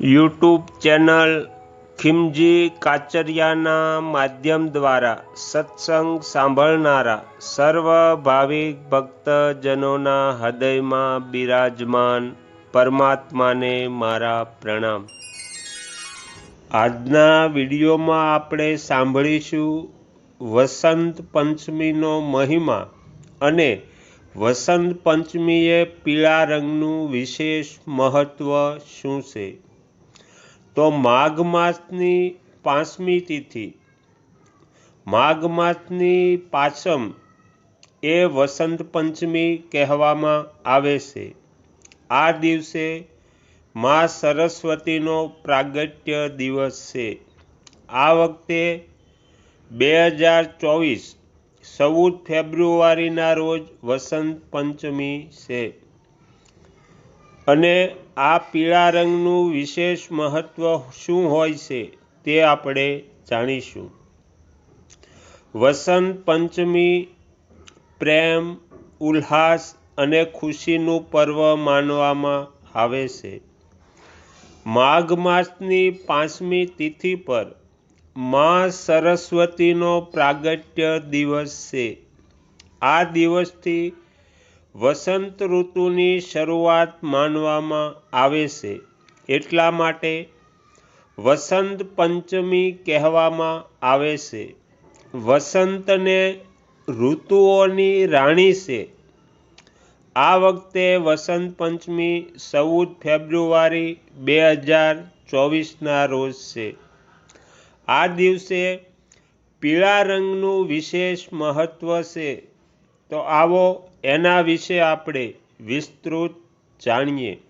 YouTube channel ખિમજી કાચરિયાના માધ્યમ દ્વારા સત્સંગ સાંભળનારા સર્વ ભાવિક ભક્તજનોના હૃદયમાં બિરાજમાન પરમાત્માને મારા પ્રણામ. આજના વિડીયોમાં આપણે સાંભળીશું વસંત પંચમીનો મહિમા અને વસંત પંચમીએ પીળા રંગનું વિશેષ મહત્ત્વ શું છે? તો માઘ માસની પાંચમી તિથિ. માઘ માસની પાછમ એ વસંત પંચમી કહેવામાં આવે છે. આ દિવસે મા સરસ્વતીનો પ્રાગટ્ય દિવસ છે. આ વખતે બે હજાર ચોવીસ ચૌદ ફેબ્રુઆરીના રોજ વસંત પંચમી છે. અને આ પીળા રંગનું વિશેષ મહત્ત્વ શું હોય છે તે આપણે જાણીશું. વસંત પંચમી, પ્રેમ ઉલ્લાસ અને ખુશીનું પર્વ માનવામાં આવે છે. માઘ માસની પાંચમી તિથિ પર મા સરસ્વતીનો પ્રાગટ્ય દિવસ છે. આ દિવસથી વસંત ઋતુની શરૂઆત માનવામાં આવે છે. એટલા માટે વસંત પંચમી કહેવામાં આવે છે. વસંતને ઋતુઓની રાણી છે. આ વખતે વસંત પંચમી ચૌદ ફેબ્રુઆરી બે હજાર ચોવીસના રોજ છે. આ દિવસે પીળા રંગનું વિશેષ મહત્ત્વ છે. તો આવો એના વિશે આપણે વિસ્તૃત જાણીએ.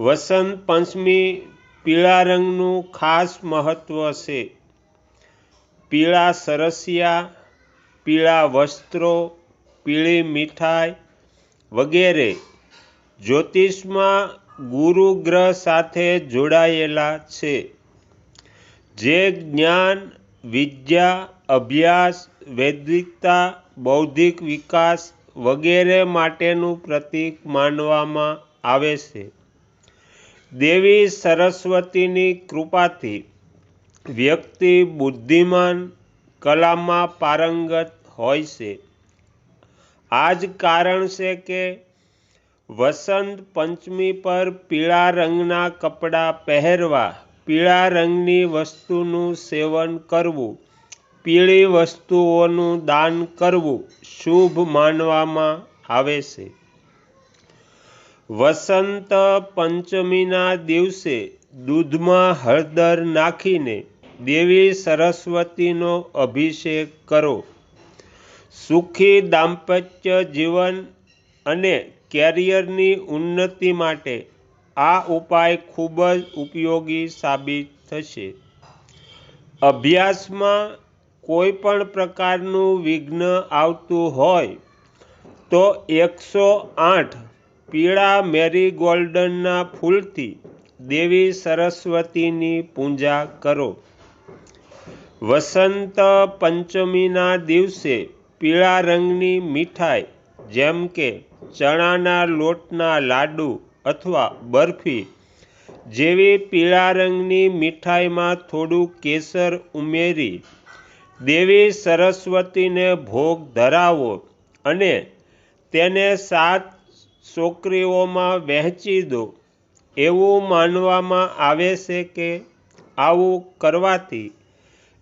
વસંત પંચમી પીળા રંગનું ખાસ મહત્ત્વ છે. પીળા સરસિયા, પીળા વસ્ત્રો, પીળી મીઠાઈ વગેરે જ્યોતિષમાં ગુરુ ગ્રહ સાથે જોડાયેલા છે. જે જ્ઞાન વિદ્યા, અભ્યાસ, વૈદિકતા, બૌદ્ધિક વિકાસ વગેરે માટેનું પ્રતીક માનવામાં આવે છે. દેવી સરસ્વતીની કૃપાથી વ્યક્તિ બુદ્ધિમાન, કલામાં પારંગત હોય છે. આ જ કારણ છે કે વસંત પંચમી પર પીળા રંગના કપડાં પહેરવા પીળા રંગની વસ્તુનું સેવન કરવું, પીળી વસ્તુઓનું દાન કરવું શુભ માનવામાં આવે છે. વસંત પંચમીના દિવસે દૂધમાં હળદર નાખીને દેવી સરસ્વતીનો અભિષેક કરો. સુખી દાંપત્ય જીવન અને કેરિયરની ઉન્નતિ માટે આ ઉપાય ખૂબ જ ઉપયોગી સાબિત થશે. અભ્યાસમાં કોઈ પણ પ્રકારનું વિઘ્ન આવતું હોય તો એકસો આઠ પીળા મેરીગોલ્ડનના ફૂલથી દેવી સરસ્વતીની પૂજા કરો. વસંત પંચમીના દિવસે પીળા રંગની મીઠાઈ જેમ કે ચણાના લોટના લાડુ અથવા બરફી. જેવી પીળા રંગની મીઠાઈમાં થોડું કેસર ઉમેરી, દેવી સરસ્વતીને ભોગ ધરાવો અને તેને સાત છોકરીઓમાં વહેંચી દો. એવું માનવામાં આવે છે કે આવું કરવાથી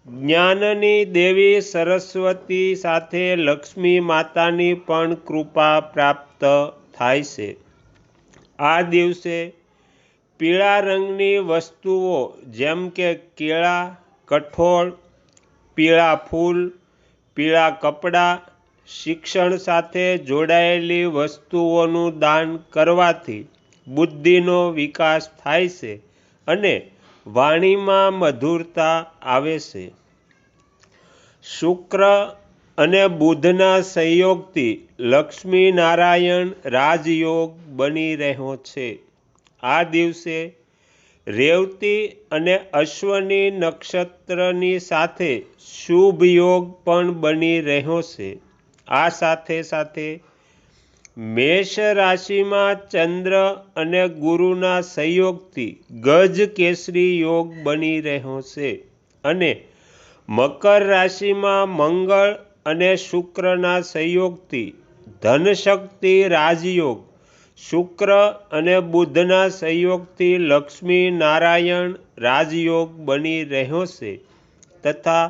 જ્ઞાનની દેવી સરસ્વતી સાથે લક્ષ્મી માતાની પણ કૃપા પ્રાપ્ત થાય છે. આ દિવસે પીળા રંગની વસ્તુઓ જેમ કે કેળા, કઠોળ, પીળા ફૂલ, પીળા કપડાં, શિક્ષણ સાથે જોડાયેલી વસ્તુઓનું દાન કરવાથી બુદ્ધિનો વિકાસ થાય છે અને વાણીમાં મધુરતા આવે છે. શુક્ર અને બુધના સંયોગથી લક્ષ્મી નારાયણ રાજયોગ બની રહ્યો છે. આ દિવસે રેવતી અને અશ્વની નક્ષત્રની સાથે શુભ યોગ પણ બની રહ્યો છે. આ સાથે સાથે મેષ રાશિમાં ચંદ્ર અને ગુરુના સંયોગથી ગજ કેસરી યોગ બની રહ્યો છે. અને મકર રાશિમાં મંગળ અને શુક્રના સંયોગથી ધનશક્તિ રાજયોગ, શુક્ર અને બુધના સંયોગથી લક્ષ્મી નારાયણ રાજયોગ બની રહ્યો છે તથા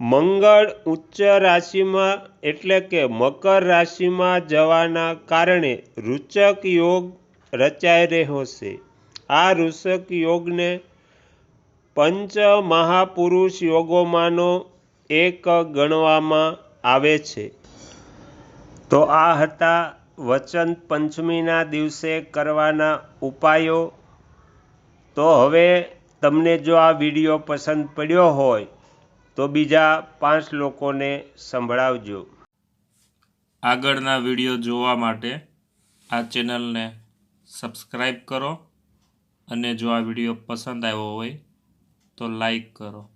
મંગળ ઉચ્ચ રાશિમાં એટલે કે મકર રાશિમાં જવાના કારણે રૂચક યોગ રચાઈ રહ્યો છે. આ રૂચક યોગને પંચ મહાપુરુષ યોગોમાંનો એક ગણવામાં આવે છે. તો આ હતા વચન પંચમીના દિવસે કરવાના ઉપાયો. તો હવે તમને જો આ વીડિયો પસંદ પડ્યો હોય, તો બીજા પાંચ લોકોને સંભળાવજો. આગળના વીડિયો જોવા માટે આ ચેનલને સબસ્ક્રાઈબ કરો અને જો આ વીડિયો પસંદ આવ્યો હોય, તો લાઈક કરો.